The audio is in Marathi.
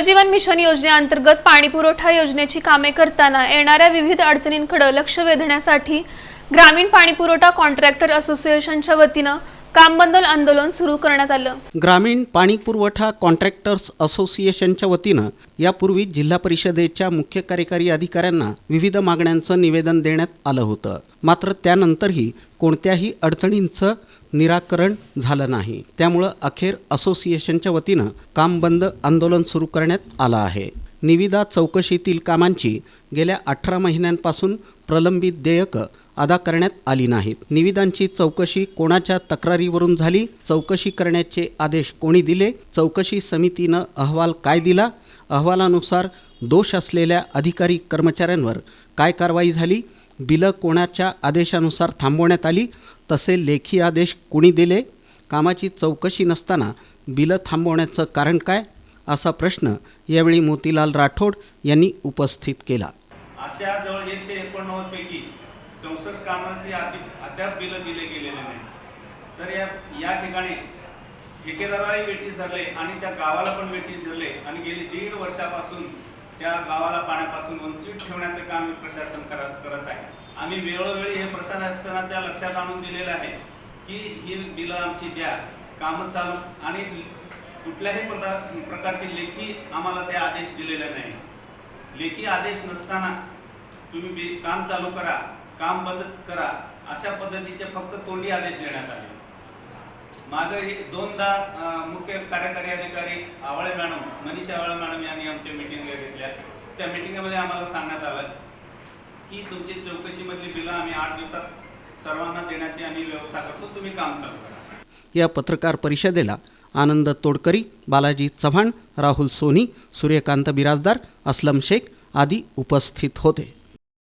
जलजीवन मिशन योजनेअंतर्गत पाणीपुरवठा योजनेची कामे करताना येणाऱ्या विविध अडचणींकडे लक्ष वेधण्यासाठी ग्रामीण पाणीपुरवठा कॉन्ट्रॅक्टर असोसिएशनच्या वतीनं कामबंदल आंदोलन सुरू करण्यात आलं. ग्रामीण पाणी पुरवठा कॉन्ट्रॅक्टर्स असोसिएशनच्या वतीनं यापूर्वी जिल्हा परिषदेच्या मुख्य कार्यकारी अधिकाऱ्यांना विविध मागण्यांचं निवेदन देण्यात आलं होतं. मात्र त्यानंतरही कोणत्याही अडचणींचं निराकरण झालं नाही. त्यामुळं अखेर असोसिएशनच्या वतीनं काम बंद आंदोलन सुरू करण्यात आलं आहे. निविदा चौकशीतील कामांची गेल्या अठरा महिन्यांपासून प्रलंबित देयकं अदा करण्यात आली नाहीत. निविदांची चौकशी कोणाच्या तक्रारीवरून झाली चौकशी करण्याचे आदेश कोणी दिले चौकशी समितीनं अहवाल काय दिला अहवालानुसार दोष असलेल्या अधिकारी कर्मचाऱ्यांवर काय कारवाई झाली बिलं कोणाच्या आदेशानुसार थांबवण्यात आली तसे लेखी आदेश कुणी दिले? कामाची चौकशी नसताना बिलं थांबवण्याचं कारण काय? असा प्रश्न यावेळी मोतीलाल राठोड यांनी उपस्थित केला. अशा जवळ एकशे एकोणनव्वद पैकी चौसष्ट कामांची अद्याप बिलं दिले गेलेले नाही. तर या या ठिकाणी ठेकेदारालाही वेटीस धरले आणि त्या गावाला पण वेटीस धरले आणि गेली दीड वर्षापासून त्या गावाला पाण्यापासून वंचित ठेवण्याचं काम प्रशासन करत करत आहे. आम्ही वेळोवेळी हे प्रशासनाच्या लक्षात आणून दिलेलं आहे की ही बिलं आमची द्या कामं चालू आणि कुठल्याही प्रकार प्रकारचे लेखी आम्हाला ते आदेश दिलेले नाही. लेखी आदेश नसताना तुम्ही काम चालू करा काम बंद करा अशा पद्धतीचे फक्त तोंडी आदेश देण्यात आले. माझं हे दोनदा मुख्य कार्यकारी अधिकारी आवळे मॅडम मनीषा आवळे मॅडम यांनी आमच्या मिटिंग घेतल्या. त्या मिटिंगमध्ये आम्हाला सांगण्यात आलं की तुमची चौकशीमधली बिलं आम्ही आठ दिवसात सर्वांना देण्याची आम्ही व्यवस्था करतो तुम्ही काम चालू करा. या पत्रकार परिषदेला आनंद तोडकरी बालाजी चव्हाण राहुल सोनी सूर्यकांत बिराजदार असलम शेख आदी उपस्थित होते.